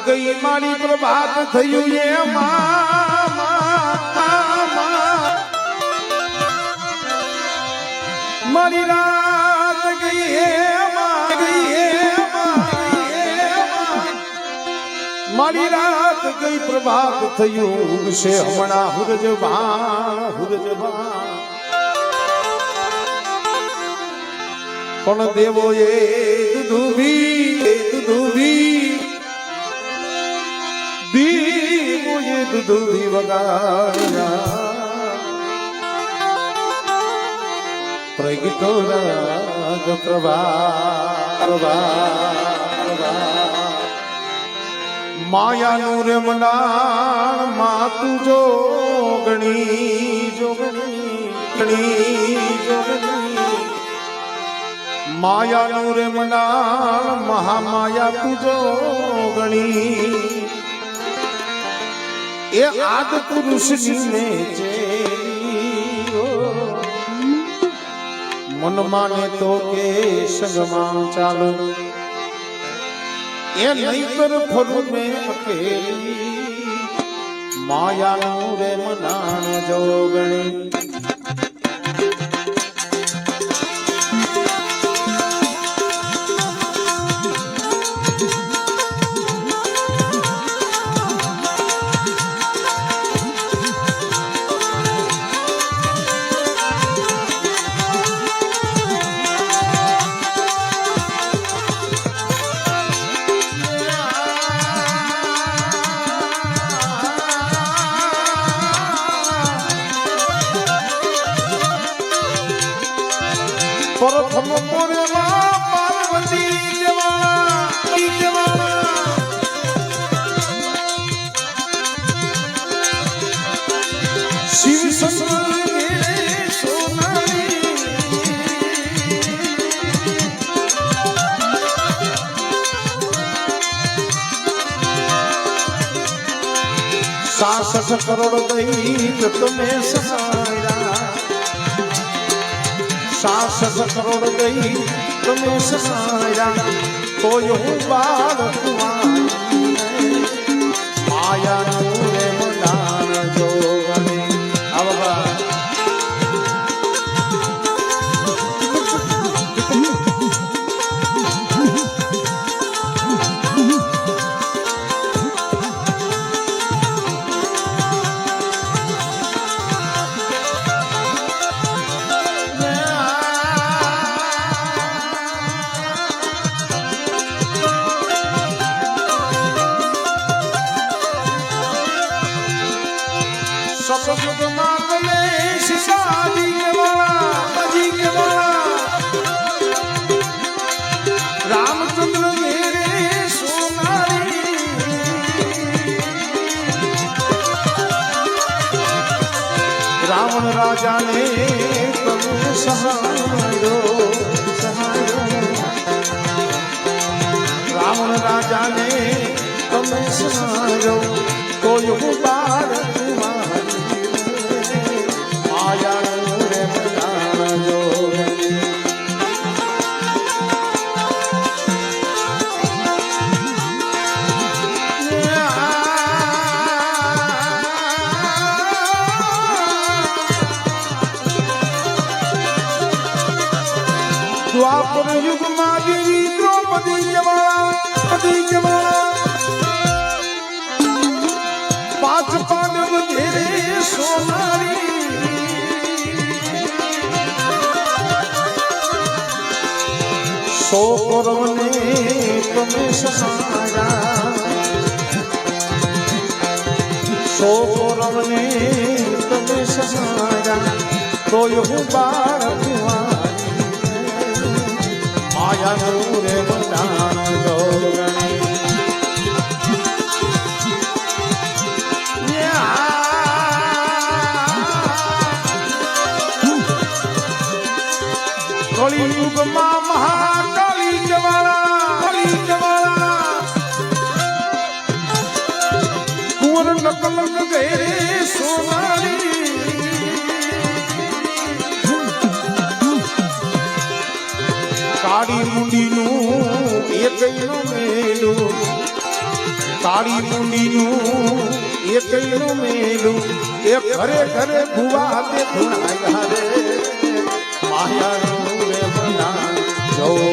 ગઈ મારી પ્રભાત થયું એ મારી રાત ગઈ એમાં મારી રાત ગઈ પ્રભાત થયું ઉગશે હમણાં હુરજ ભાણ, હુરજ પણ દેવો એ દુધુભી દુધુભી દીવો એ દુધુભી વગાડ્યા પ્રગટો રાગ પ્રભા પ્રભા માયાનું રે મનાણ માતું જોગણી જોગણી ગણી જોગણી માયાનું રે મનાણ મહામાયા તું જોગણી એ આદ પુરુષની ને મન માને તો કે સંગમાં ચાલો. એ નહીતર ફરું મેં અકેલી માયાનું રે મનાણ જોગણી પ્રથમ પૂર્વમાં પાર્વતી જવા જવા શિવ સાસઠ કરોડ દૈત તમે સહાયા સાસઠ કરોડ ગઈ તમે સસાયા કોઈ હું બાળ રાવણ રાજાને પ્રભુ સહારો સહારો રાવણ રાજાને તમે સહારો કોઈ હું દ્વાપર યુગમાં દેવી દ્રૌપદી સોનારી સો કૌરવને તમે સહાયા સો તમે સહાયા તો બાળ માયાનું રે વદાન જોગણી કળિયુગમાં મહાકાળી જવાળા. કાળી જવાળા. કુંવર નકલક કાળી મુંડીનું એક મેલું. કાળી મુંડીનું એકનું મેલું. એ ઘરે ઘરે ભુવા તે ધુણાયા રે માયા રે બના જોગણી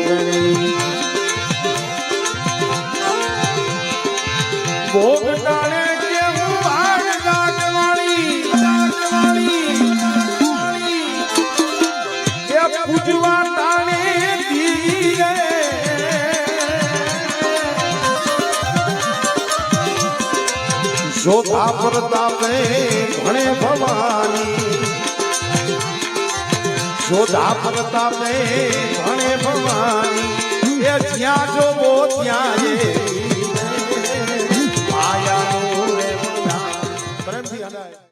શોધા પ્રતાપે ભણે ભવાની. શોધા પ્રતાપે ભણે ભવાની. એ જ્યાં જોવો ત્યાં